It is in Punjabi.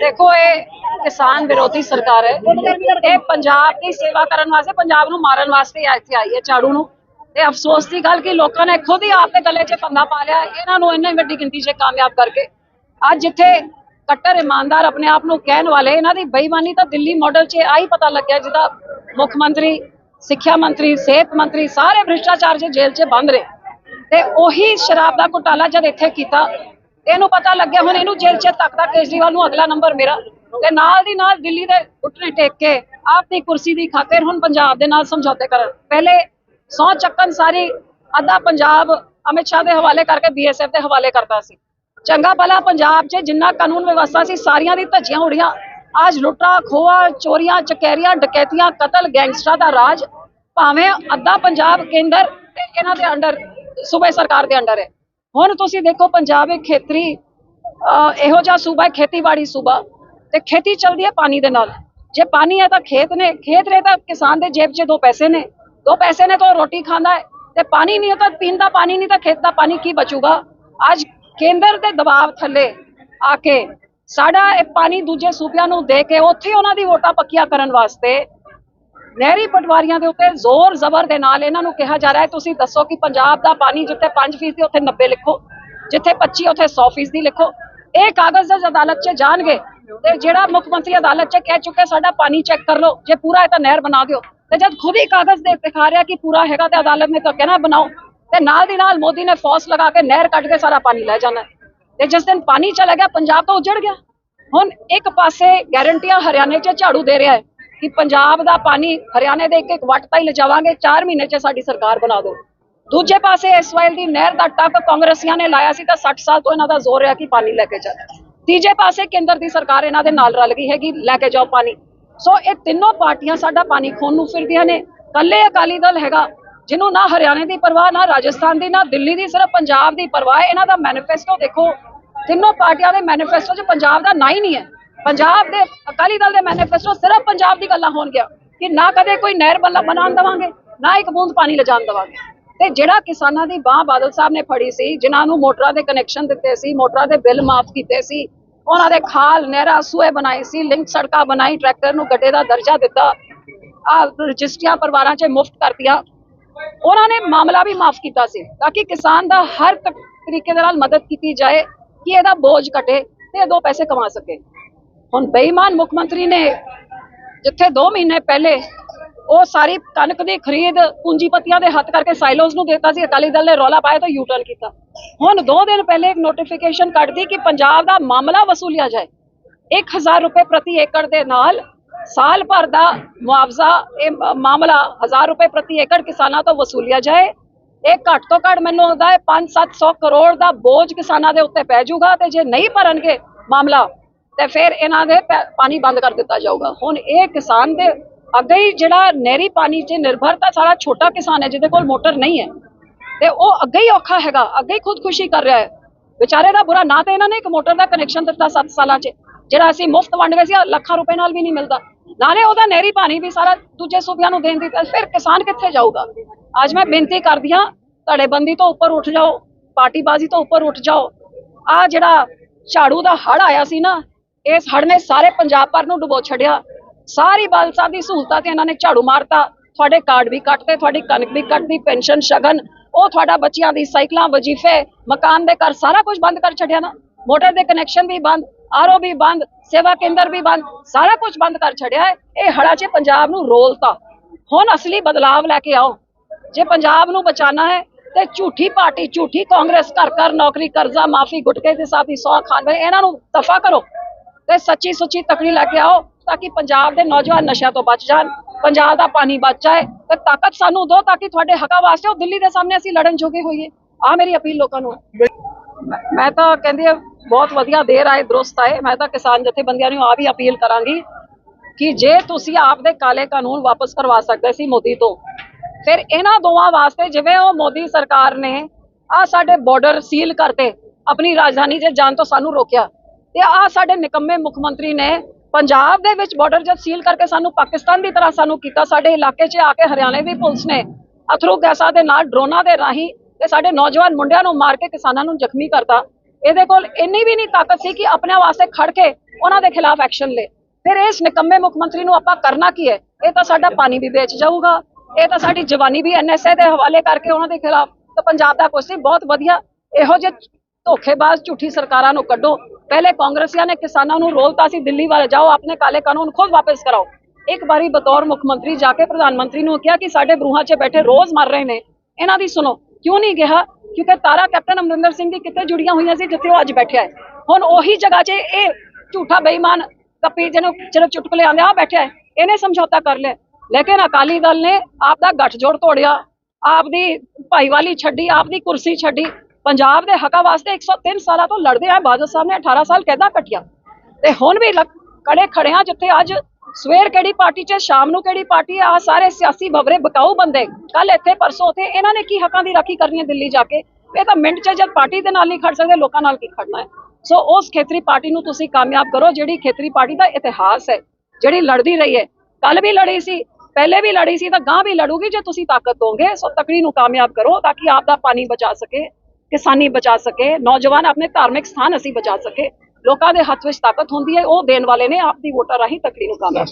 ਦੇਖੋ, ਇਹ ਕਿਸਾਨ ਵਿਰੋਧੀ ਸਰਕਾਰ ਹੈ। ਇਹ ਪੰਜਾਬ ਦੀ ਸੇਵਾ ਕਰਨ ਵਾਸਤੇ, ਪੰਜਾਬ ਨੂੰ ਮਾਰਨ ਵਾਸਤੇ ਇੱਥੇ ਆਈ ਹੈ ਝਾੜੂ ਨੂੰ। ਤੇ ਅਫਸੋਸ ਦੀ ਗੱਲ ਕਿ ਲੋਕਾਂ ਨੇ ਖੁਦ ਹੀ ਆਪ ਦੇ ਗਲੇ 'ਚ ਪੰਗਾ ਪਾ ਲਿਆ। ਇਹਨਾਂ ਨੂੰ ਇੰਨੀ ਵੱਡੀ ਗਿਣਤੀ 'ਚ ਕਾਮਯਾਬ ਕਰਕੇ। ਅੱਜ ਜਿੱਥੇ ਕੱਟਰ ਇਮਾਨਦਾਰ ਆਪਣੇ ਆਪ ਨੂੰ ਕਹਿਣ ਵਾਲੇ, ਇਹਨਾਂ ਦੀ ਬੇਈਮਾਨੀ ਤਾਂ ਦਿੱਲੀ ਮਾਡਲ 'ਚ ਆਹੀ ਪਤਾ ਲੱਗਿਆ, ਜਿਹਦਾ ਮੁੱਖ ਮੰਤਰੀ, ਸਿੱਖਿਆ ਮੰਤਰੀ, ਸਿਹਤ ਮੰਤਰੀ, ਸਾਰੇ ਭ੍ਰਿਸ਼ਟਾਚਾਰ 'ਚ ਜੇਲ੍ਹ 'ਚ ਬੰਦ ਰਹੇ। ਤੇ ਉਹੀ ਸ਼ਰਾਬ ਦਾ ਘੁਟਾਲਾ ਜਦ ਇੱਥੇ ਕੀਤਾ ਇਹਨੂੰ ਪਤਾ ਲੱਗਿਆ, ਹੁਣ ਇਹਨੂੰ ਜੇਲ੍ਹ 'ਚ ਤੱਕਦਾ ਕੇਜਰੀਵਾਲ ਨੂੰ ਅਗਲਾ ਨੰਬਰ ਮੇਰਾ। ਤੇ ਨਾਲ ਦੀ ਨਾਲ ਦਿੱਲੀ ਦੇ ਘੁਟਨੇ ਟੇਕ ਕੇ ਆਪਣੀ ਕੁਰਸੀ ਦੀ ਖਾਤਰ ਹੁਣ ਪੰਜਾਬ ਦੇ ਨਾਲ ਸਮਝੌਤੇ ਕਰਨ। ਪਹਿਲੇ ਸੌ ਚੱਕਨ ਸਾਰੀ ਅੱਧਾ ਪੰਜਾਬ ਅਮਿਤ ਸ਼ਾਹ ਦੇ ਹਵਾਲੇ ਕਰਕੇ ਬੀਐਸਐਫ ਦੇ ਹਵਾਲੇ ਕਰਦਾ ਸੀ। ਚੰਗਾ ਭਲਾ ਪੰਜਾਬ 'ਚ ਜਿੰਨਾ ਕਾਨੂੰਨ ਵਿਵਸਥਾ ਸੀ, ਸਾਰੀਆਂ ਦੀ ਧੱਜੀਆਂ ਉੜੀਆਂ ਅੱਜ ਲੁੱਟਾ ਖੋਆ ਚੋਰੀਆਂ, ਚਕੈਰੀਆਂ, ਡਕੈਤੀਆਂ, ਕਤਲ, ਗੈਂਗਸਟਰਾਂ ਦਾ ਰਾਜ ਭਾਵੇਂ ਅੱਧਾ ਪੰਜਾਬ ਕੇਂਦਰ ਤੇ ਇਹਨਾਂ ਦੇ ਅੰਡਰ, ਸੂਬੇ ਸਰਕਾਰ ਦੇ ਅੰਡਰ ਹੈ। ਹੁਣ ਤੁਸੀਂ ਦੇਖੋ ਪੰਜਾਬ ਇੱਕ ਖੇਤਰੀ ਇਹੋ ਜਿਹਾ ਸੂਬਾ ਹੈ, ਖੇਤੀਬਾੜੀ ਸੂਬਾ, ਤੇ ਖੇਤੀ ਚੱਲਦੀ ਹੈ ਪਾਣੀ ਦੇ ਨਾਲ। ਜੇ ਪਾਣੀ ਹੈ ਤਾਂ ਖੇਤ ਨੇ, ਖੇਤ ਰਹੇ ਤਾਂ ਕਿਸਾਨ ਦੇ ਜੇਬ 'ਚ ਦੋ ਪੈਸੇ ਨੇ। ਦੋ ਪੈਸੇ ਨੇ ਤਾਂ ਉਹ ਰੋਟੀ ਖਾਂਦਾ ਹੈ, ਤੇ ਪਾਣੀ ਨਹੀਂ ਤਾਂ ਪੀਣ ਦਾ ਪਾਣੀ ਨਹੀਂ, ਤਾਂ ਖੇਤ ਦਾ ਪਾਣੀ ਕੀ ਬਚੂਗਾ? ਅੱਜ ਕੇਂਦਰ ਦੇ ਦਬਾਅ ਥੱਲੇ ਆ ਕੇ ਸਾਡਾ ਇਹ ਪਾਣੀ ਦੂਜੇ ਸੂਬਿਆਂ ਨੂੰ ਦੇ ਕੇ ਉੱਥੇ ਉਹਨਾਂ ਦੀ ਵੋਟਾਂ ਪੱਕੀਆਂ ਕਰਨ ਵਾਸਤੇ ਨਹਿਰੀ ਪਟਵਾਰੀਆਂ ਦੇ ਉੱਤੇ ਜ਼ੋਰ ਜ਼ਬਰ ਦੇ ਨਾਲ ਇਹਨਾਂ ਨੂੰ ਕਿਹਾ ਜਾ ਰਿਹਾ ਹੈ। ਤੁਸੀਂ ਦੱਸੋ ਕਿ ਪੰਜਾਬ ਦਾ ਪਾਣੀ ਜਿੱਥੇ 5% ਸੀ ਉੱਥੇ 90 ਲਿਖੋ, ਜਿੱਥੇ 25 ਉੱਥੇ 100% ਦੀ ਲਿਖੋ। ਇਹ ਕਾਗਜ਼ ਜਦ ਅਦਾਲਤ 'ਚ ਜਾਣਗੇ ਤੇ ਜਿਹੜਾ ਮੁੱਖ ਮੰਤਰੀ ਅਦਾਲਤ 'ਚ ਕਹਿ ਚੁੱਕੇ ਸਾਡਾ ਪਾਣੀ ਚੈੱਕ ਕਰ ਲਓ, ਜੇ ਪੂਰਾ ਹੈ ਤਾਂ ਨਹਿਰ ਬਣਾ ਦਿਓ। ਤੇ ਜਦ ਖੁਦ ਹੀ ਕਾਗਜ਼ ਦੇ ਦਿਖਾ ਰਿਹਾ ਕਿ ਪੂਰਾ ਹੈਗਾ ਤੇ ਅਦਾਲਤ ਨੇ ਤਾਂ ਕਹਿਣਾ ਬਣਾਓ, ਤੇ ਨਾਲ ਦੀ ਨਾਲ ਮੋਦੀ ਨੇ ਫੌਸ ਲਗਾ ਕੇ ਨਹਿਰ ਕੱਢ ਕੇ ਸਾਰਾ ਪਾਣੀ ਲੈ ਜਾਣਾ ਤੇ ਜਿਸ ਦਿਨ ਪਾਣੀ ਚਲਾ ਗਿਆ, ਪੰਜਾਬ ਤਾਂ ਉਜੜ ਗਿਆ। ਹੁਣ ਇੱਕ ਪਾਸੇ ਗਾਰੰਟੀਆਂ ਹਰਿਆਣੇ 'ਚ ਝਾੜੂ ਦੇ ਰਿਹਾ ਹੈ। ਕਿ ਪੰਜਾਬ ਦਾ ਪਾਣੀ ਹਰਿਆਣੇ ਦੇ ਇੱਕ ਇੱਕ ਵੱਟ ਤਾਈ ਲਿਜਾਵਾਂਗੇ 4 ਮਹੀਨੇ 'ਚ ਸਾਡੀ ਸਰਕਾਰ ਬਣਾ ਦਿਓ ਦੂਜੇ ਪਾਸੇ ਇਸਵਾਈਲ ਦੀ ਨਹਿਰ ਦਾ ਟੱਕ ਕਾਂਗਰਸੀਆਂ ਨੇ ਲਾਇਆ ਸੀ ਤਾਂ 60 ਸਾਲ ਤੋਂ ਇਹਨਾਂ ਦਾ ਜ਼ੋਰ ਰਿਹਾ ਕਿ ਪਾਣੀ ਲੈ ਕੇ ਜਾਣਾ ਤੀਜੇ ਪਾਸੇ ਕੇਂਦਰ ਦੀ ਸਰਕਾਰ ਇਹਨਾਂ ਦੇ ਨਾਲ ਰਲ ਗਈ ਹੈਗੀ, ਲੈ ਕੇ ਜਾਓ ਪਾਣੀ। ਸੋ ਇਹ ਤਿੰਨੋਂ ਪਾਰਟੀਆਂ ਸਾਡਾ ਪਾਣੀ ਖੋਣ ਨੂੰ ਫਿਰਦੀਆਂ ਨੇ। ਕੱਲੇ ਅਕਾਲੀ ਦਲ ਹੈਗਾ, ਜਿਹਨੂੰ ਨਾ ਹਰਿਆਣੇ ਦੀ ਪਰਵਾਹ, ਨਾ ਰਾਜਸਥਾਨ ਦੀ, ਨਾ ਦਿੱਲੀ ਦੀ, ਸਿਰਫ ਪੰਜਾਬ ਦੀ ਪਰਵਾਹ ਇਹਨਾਂ ਦਾ ਮੈਨੀਫੈਸਟੋ ਦੇਖੋ। ਤਿੰਨੋਂ ਪਾਰਟੀਆਂ ਦੇ ਮੈਨੀਫੈਸਟੋ 'ਚ ਪੰਜਾਬ ਦਾ ਨਾ ਹੀ ਨਹੀਂ ਹੈ। ਪੰਜਾਬ ਦੇ ਅਕਾਲੀ ਦਲ ਦੇ ਮੈਨੀਫੈਸਟੋ ਸਿਰਫ ਪੰਜਾਬ ਦੀ ਗੱਲਾਂ ਹੋਣਗੀਆਂ ਕਿ ਨਾ ਕਦੇ ਕੋਈ ਨਹਿਰ ਬੱਲਾ ਬਣਾਉਣ ਦੇਵਾਂਗੇ, ਨਾ ਇੱਕ ਬੂੰਦ ਪਾਣੀ ਲਿਜਾਣ ਦੇਵਾਂਗੇ। ਤੇ ਜਿਹੜਾ ਕਿਸਾਨਾਂ ਦੀ ਬਾਹ ਬਾਦਲ ਸਾਹਿਬ ਨੇ ਫੜੀ ਸੀ, ਜਿਨ੍ਹਾਂ ਨੂੰ ਮੋਟਰਾਂ ਦੇ ਕਨੈਕਸ਼ਨ ਦਿੱਤੇ ਸੀ, ਮੋਟਰਾਂ ਦੇ ਬਿੱਲ ਮਾਫ ਕੀਤੇ ਸੀ, ਉਹਨਾਂ ਦੇ ਖਾਲ, ਨਹਿਰਾਂ, ਸੂਏ ਬਣਾਈ ਸੀ, ਲਿੰਕ ਸੜਕਾਂ ਬਣਾਈ, ਟਰੈਕਟਰ ਨੂੰ ਗੱਡੇ ਦਾ ਦਰਜਾ ਦਿੱਤਾ, ਆ ਰਜਿਸਟਰੀਆਂ ਪਰਿਵਾਰਾਂ 'ਚ ਮੁਫਤ ਕਰਤੀਆਂ। ਉਹਨਾਂ ਨੇ ਮਾਮਲਾ ਵੀ ਮਾਫ ਕੀਤਾ ਸੀ, ਤਾਂ ਕਿ ਕਿਸਾਨ ਦਾ ਹਰ ਤਰੀਕੇ ਦੇ ਨਾਲ ਮਦਦ ਕੀਤੀ ਜਾਏ, ਕਿ ਇਹਦਾ ਬੋਝ ਘਟੇ ਤੇ ਇਹ ਦੋ ਪੈਸੇ ਕਮਾ ਸਕੇ। ਹੁਣ ਬੇਈਮਾਨ ਮੁੱਖ ਮੰਤਰੀ ਨੇ ਜਿੱਥੇ 2 ਮਹੀਨੇ ਪਹਿਲੇ ਉਹ ਸਾਰੀ ਕਣਕ ਦੀ ਖਰੀਦ ਪੂੰਜੀਪਤੀਆਂ ਦੇ ਹੱਥ ਕਰਕੇ ਸਾਈਲੋਜ਼ ਨੂੰ ਦਿੱਤਾ ਸੀ, ਅਕਾਲੀ ਦਲ ਨੇ ਰੌਲਾ ਪਾਇਆ ਤਾਂ ਯੂ ਟਰਨ ਕੀਤਾ। ਹੁਣ 2 ਦਿਨ ਪਹਿਲੇ ਇੱਕ ਨੋਟੀਫਿਕੇਸ਼ਨ ਕੱਢਦੀ ਕਿ ਪੰਜਾਬ ਦਾ ਮਾਮਲਾ ਵਸੂਲਿਆ ਜਾਏ। 1000 ਰੁਪਏ ਪ੍ਰਤੀ ਏਕੜ ਦੇ ਨਾਲ ਸਾਲ ਭਰ ਦਾ ਮੁਆਵਜ਼ਾ, ਇਹ ਮਾਮਲਾ 1000 ਰੁਪਏ ਪ੍ਰਤੀ ਏਕੜ ਕਿਸਾਨਾਂ ਤੋਂ ਵਸੂਲਿਆ ਜਾਏ। ਇਹ ਘੱਟ ਤੋਂ ਘੱਟ ਮੈਨੂੰ ਹੁੰਦਾ ਹੈ 5-700 ਕਰੋੜ ਦਾ ਬੋਝ ਕਿਸਾਨਾਂ ਦੇ ਉੱਤੇ ਪੈ ਜਾਊਗਾ ਤੇ ਜੇ ਨਹੀਂ ਭਰਨਗੇ ਮਾਮਲਾ ਤੇ ਫਿਰ ਇਹਨਾਂ ਦੇ ਪੈ- ਪਾਣੀ ਬੰਦ ਕਰ ਦਿੱਤਾ ਜਾਊਗਾ। ਹੁਣ ਇਹ ਕਿਸਾਨ ਦੇ ਅੱਗੇ ਹੀ ਜਿਹੜਾ ਨਹਿਰੀ ਪਾਣੀ 'ਚ ਨਿਰਭਰਤਾ ਸਾਰਾ ਛੋਟਾ ਕਿਸਾਨ ਹੈ, ਜਿਹਦੇ ਕੋਲ ਮੋਟਰ ਨਹੀਂ ਹੈ, ਤੇ ਉਹ ਅੱਗੇ ਹੀ ਔਖਾ ਹੈਗਾ, ਅੱਗੇ ਹੀ ਖੁਦਕੁਸ਼ੀ ਕਰ ਰਿਹਾ ਹੈ। ਵਿਚਾਰੇ ਦਾ ਬੁਰਾ ਨਾ ਤੇ ਇਹਨਾਂ ਨੇ ਇੱਕ ਮੋਟਰ ਦਾ ਕਨੈਕਸ਼ਨ ਦਿੱਤਾ 7 ਸਾਲਾਂ 'ਚ, ਜਿਹੜਾ ਅਸੀਂ ਮੁਫਤ ਵੰਡ ਗਏ ਸੀ ਲੱਖਾਂ ਰੁਪਏ ਨਾਲ ਵੀ ਨਹੀਂ ਮਿਲਦਾ। ਨਾਲੇ ਉਹਦਾ ਨਹਿਰੀ ਪਾਣੀ ਵੀ ਸਾਰਾ ਦੂਜੇ ਸੂਬਿਆਂ ਨੂੰ ਦੇਣ ਦਿੱਤਾ ਫਿਰ ਕਿਸਾਨ ਕਿੱਥੇ ਜਾਊਗਾ? ਅੱਜ ਮੈਂ ਬੇਨਤੀ ਕਰਦੀ ਹਾਂ, ਧੜੇਬੰਦੀ ਤੋਂ ਉੱਪਰ ਉੱਠ ਜਾਓ, ਪਾਰਟੀਬਾਜ਼ੀ ਤੋਂ ਉੱਪਰ ਉੱਠ ਜਾਓ। ਆ ਜਿਹੜਾ ਝਾੜੂ ਦਾ ਹੜ ਆਇਆ ਸੀ ਨਾ ਇਸ ਹੜ ਨੇ ਸਾਰੇ ਪੰਜਾਬ ਭਰ ਨੂੰ ਡੁਬੋ ਛੱਡਿਆ। ਸਾਰੀ ਬਾਲ ਸਾਹਿਬ ਦੀ ਸਹੂਲਤਾਂ ਤੇ ਇਹਨਾਂ ਨੇ ਝਾੜੂ ਮਾਰਤਾ। ਤੁਹਾਡੇ ਕਾਰਡ ਵੀ ਕੱਟਦੇ ਤੁਹਾਡੀ ਕਣਕ ਵੀ ਕੱਟਦੀ ਪੈਨਸ਼ਨ, ਸ਼ਗਨ, ਉਹ ਤੁਹਾਡਾ ਬੱਚਿਆਂ ਦੀ ਸਾਈਕਲਾਂ, ਵਜੀਫੇ, ਮਕਾਨ ਦੇ ਘਰ ਸਾਰਾ ਕੁਝ ਬੰਦ ਕਰ ਛੱਡਿਆ ਨਾ। ਮੋਟਰ ਦੇ ਕਨੈਕਸ਼ਨ ਵੀ ਬੰਦ ਆਰਓ ਵੀ ਬੰਦ, ਸੇਵਾ ਕੇਂਦਰ ਵੀ ਬੰਦ, ਸਾਰਾ ਕੁਝ ਬੰਦ ਕਰ ਛੱਡਿਆ ਹੈ। ਇਹ ਹੜਾ 'ਚ ਪੰਜਾਬ ਨੂੰ ਰੋਲਤਾ। ਹੁਣ ਅਸਲੀ ਬਦਲਾਵ ਲੈ ਕੇ ਆਓ। ਜੇ ਪੰਜਾਬ ਨੂੰ ਬਚਾਣਾ ਹੈ, ਤੇ ਝੂਠੀ ਪਾਰਟੀ, ਝੂਠੀ ਕਾਂਗਰਸ ਘਰ ਘਰ ਨੌਕਰੀ, ਕਰਜ਼ਾ, ਮਾਫੀ, ਗੁਟਕੇ ਦੇ ਸਾਥੀ ਸੌ ਖਾਨ ਇਹਨਾਂ ਨੂੰ ਦਫਾ ਕਰੋ। ਤੇ ਸੱਚੀ ਸੁੱਚੀ ਤਕੜੀ ਲੈ ਕੇ ਆਓ ਤਾਂ ਕਿ ਪੰਜਾਬ ਦੇ ਨੌਜਵਾਨ ਨਸ਼ਿਆਂ ਤੋਂ ਬਚ ਜਾਣ, ਪੰਜਾਬ ਦਾ ਪਾਣੀ ਬਚ ਜਾਏ ਤੇ ਤਾਕਤ ਸਾਨੂੰ ਦਿਓ ਤਾਂ ਕਿ ਤੁਹਾਡੇ ਹੱਕਾਂ ਵਾਸਤੇ ਉਹ ਦਿੱਲੀ ਦੇ ਸਾਹਮਣੇ ਅਸੀਂ ਲੜਨ ਜੋਗੇ ਹੋਈਏ। ਆ ਮੇਰੀ ਅਪੀਲ ਲੋਕਾਂ ਨੂੰ। ਮੈਂ- ਤਾਂ ਕਹਿੰਦੀ ਹਾਂ, ਬਹੁਤ ਵਧੀਆ ਦੇਰ ਆਏ, ਦਰੁਸਤ ਆਏ। ਮੈਂ ਤਾਂ ਕਿਸਾਨ ਜਥੇਬੰਦੀਆਂ ਨੂੰ ਆ ਵੀ ਅਪੀਲ ਕਰਾਂਗੀ ਕਿ ਜੇ ਤੁਸੀਂ ਆਪਦੇ ਕਾਲੇ ਕਾਨੂੰਨ ਵਾਪਸ ਕਰਵਾ ਸਕਦੇ ਸੀ ਮੋਦੀ ਤੋਂ, ਫਿਰ ਇਹਨਾਂ ਦੋਵਾਂ ਵਾਸਤੇ ਜਿਵੇਂ ਉਹ ਮੋਦੀ ਸਰਕਾਰ ਨੇ ਆ ਸਾਡੇ ਬਾਰਡਰ ਸੀਲ ਕਰਤੇ, ਆਪਣੀ ਰਾਜਧਾਨੀ 'ਚ ਜਾਣ ਤੋਂ ਸਾਨੂੰ ਰੋਕਿਆ। ਤੇ ਆ ਸਾਡੇ ਨਿਕੰਮੇ ਮੁੱਖ ਮੰਤਰੀ ਨੇ ਪੰਜਾਬ ਦੇ ਵਿੱਚ ਬਾਰਡਰ ਜਦ ਸੀਲ ਕਰਕੇ ਸਾਨੂੰ ਪਾਕਿਸਤਾਨ ਦੀ ਤਰ੍ਹਾਂ ਸਾਨੂੰ ਕੀਤਾ, ਸਾਡੇ ਇਲਾਕੇ 'ਚ ਆ ਕੇ ਹਰਿਆਣੇ ਦੀ ਪੁਲਿਸ ਨੇ ਅਥਰੂ ਗੈਸਾਂ ਦੇ ਨਾਲ ਡਰੋਨਾਂ ਦੇ ਰਾਹੀਂ ਤੇ ਸਾਡੇ ਨੌਜਵਾਨ ਮੁੰਡਿਆਂ ਨੂੰ ਮਾਰ ਕੇ ਕਿਸਾਨਾਂ ਨੂੰ ਜ਼ਖਮੀ ਕਰਤਾ। ਇਹਦੇ ਕੋਲ ਇੰਨੀ ਵੀ ਨਹੀਂ ਤਾਕਤ ਸੀ ਕਿ ਆਪਣੇ ਵਾਸਤੇ ਖੜ ਕੇ ਉਹਨਾਂ ਦੇ ਖਿਲਾਫ ਐਕਸ਼ਨ ਲੇ ਫਿਰ ਇਸ ਨਿਕੰਮੇ ਮੁੱਖ ਮੰਤਰੀ ਨੂੰ ਆਪਾਂ ਕਰਨਾ ਕੀ ਹੈ? ਇਹ ਤਾਂ ਸਾਡਾ ਪਾਣੀ ਵੀ ਵੇਚ ਜਾਊਗਾ, ਇਹ ਤਾਂ ਸਾਡੀ ਜਵਾਨੀ ਵੀ ਐਨਐਸਏ ਦੇ ਹਵਾਲੇ ਕਰਕੇ ਉਹਨਾਂ ਦੇ ਖਿਲਾਫ ਤਾਂ ਪੰਜਾਬ ਦਾ ਕੁਛ ਨਹੀਂ, ਬਹੁਤ ਵਧੀਆ। ਇਹੋ ਜਿਹੇ ਧੋਖੇਬਾਜ਼ ਝੂਠੀ ਸਰਕਾਰਾਂ ਨੂੰ ਕੱਢੋ ਪਹਿਲੇ ਕਾਂਗਰਸੀਆਂ ਨੇ ਕਿਸਾਨਾਂ ਨੂੰ ਰੋਲਤਾ ਸੀ ਦਿੱਲੀ ਵੱਲ ਜਾਓ ਆਪਣੇ ਕਾਲੇ ਕਾਨੂੰਨ ਖੁਦ ਵਾਪਸ ਕਰਾਓ ਇੱਕ ਵਾਰੀ ਬਤੌਰ ਮੁੱਖ ਮੰਤਰੀ ਜਾ ਕੇ ਪ੍ਰਧਾਨ ਮੰਤਰੀ ਨੂੰ ਕਿਹਾ ਕਿ ਸਾਡੇ ਬਰੂਹਾਂ 'ਚ ਬੈਠੇ ਰੋਜ਼ ਮਰ ਰਹੇ ਨੇ ਇਹਨਾਂ ਦੀ ਸੁਣੋ ਕਿਉਂ ਨਹੀਂ ਕਿਹਾ ਕਿਉਂਕਿ ਤਾਰਾ ਕੈਪਟਨ ਅਮਰਿੰਦਰ ਸਿੰਘ ਦੀ ਕਿੱਥੇ ਜੁੜੀਆਂ ਹੋਈਆਂ ਸੀ ਜਿੱਥੇ ਉਹ ਅੱਜ ਬੈਠਿਆ ਹੈ ਹੁਣ ਉਹੀ ਜਗ੍ਹਾ 'ਚ ਇਹ ਝੂਠਾ ਬੇਈਮਾਨ ਕੱਪੀ ਜਿਹਨੂੰ ਜਦੋਂ ਚੁਟਕਲੇ ਆਉਂਦੇ ਆ ਬੈਠਿਆ ਹੈ ਇਹਨੇ ਸਮਝੌਤਾ ਕਰ ਲਿਆ ਲੇਕਿਨ ਅਕਾਲੀ ਦਲ ਨੇ ਆਪ ਦਾ ਗੱਠਜੋੜ ਤੋੜਿਆ ਆਪਦੀ ਭਾਈਵਾਲੀ ਛੱਡੀ ਆਪਦੀ ਕੁਰਸੀ ਛੱਡੀ ਪੰਜਾਬ ਦੇ ਹੱਕਾਂ ਵਾਸਤੇ 103 ਸਾਲਾਂ ਤੋਂ ਲੜਦੇ ਆ ਬਾਦਲ ਸਾਹਿਬ ਨੇ 18 ਸਾਲ ਕਹਿਦਾ ਕੱਟਿਆ। ਤੇ ਹੁਣ ਵੀ ਲੱਗ- ਕੜੇ ਖੜੇ ਆ ਜਿੱਥੇ ਅੱਜ ਸਵੇਰ ਕਿਹੜੀ ਪਾਰਟੀ 'ਚ, ਸ਼ਾਮ ਨੂੰ ਕਿਹੜੀ ਪਾਰਟੀ ਆ, ਆਹ ਸਾਰੇ ਸਿਆਸੀ ਬਵਰੇ ਬਕਾਊ ਬੰਦੇ। ਕੱਲ ਇੱਥੇ, ਪਰਸੋਂ ਉੱਥੇ, ਇਹਨਾਂ ਨੇ ਕੀ ਹੱਕਾਂ ਦੀ ਰਾਖੀ ਕਰਨੀ ਹੈ ਦਿੱਲੀ ਜਾ ਕੇ? ਇਹ ਤਾਂ ਮਿੰਟ 'ਚ ਜਦ ਪਾਰਟੀ ਦੇ ਨਾਲ ਨਹੀਂ ਖੜ ਸਕਦੇ, ਲੋਕਾਂ ਨਾਲ ਕੀ ਖੜਨਾ ਹੈ? ਸੋ ਉਸ ਖੇਤਰੀ ਪਾਰਟੀ ਨੂੰ ਤੁਸੀਂ ਕਾਮਯਾਬ ਕਰੋ, ਜਿਹੜੀ ਖੇਤਰੀ ਪਾਰਟੀ ਦਾ ਇਤਿਹਾਸ ਹੈ, ਜਿਹੜੀ ਲੜਦੀ ਰਹੀ ਹੈ। ਕੱਲ ਵੀ ਲੜੀ ਸੀ, ਪਹਿਲੇ ਵੀ ਲੜੀ ਸੀ, ਤਾਂ ਗਾਂ ਵੀ ਲੜੂਗੀ ਜੇ ਤੁਸੀਂ ਤਾਕਤ ਦੋਗੇ। ਸੋ ਤਕੜੀ ਨੂੰ ਕਾਮਯਾਬ ਕਰੋ, ਤਾਂ ਕਿ ਆਪ ਦਾ ਪਾਣੀ ਬਚਾ ਸਕੇ। ਕਿਸਾਨੀ ਬਚਾ ਸਕੇ, ਨੌਜਵਾਨ ਆਪਣੇ ਧਾਰਮਿਕ ਸਥਾਨ ਅਸੀਂ ਬਚਾ ਸਕੇ, ਲੋਕਾਂ ਦੇ ਹੱਥ ਵਿੱਚ ਤਾਕਤ ਹੁੰਦੀ ਹੈ, ਉਹ ਦੇਣ ਵਾਲੇ ਨੇ ਆਪਦੀ ਵੋਟਾਂ ਰਾਹੀਂ ਤਕੜੀ ਨੂੰ ਕਾਮਯਾਬ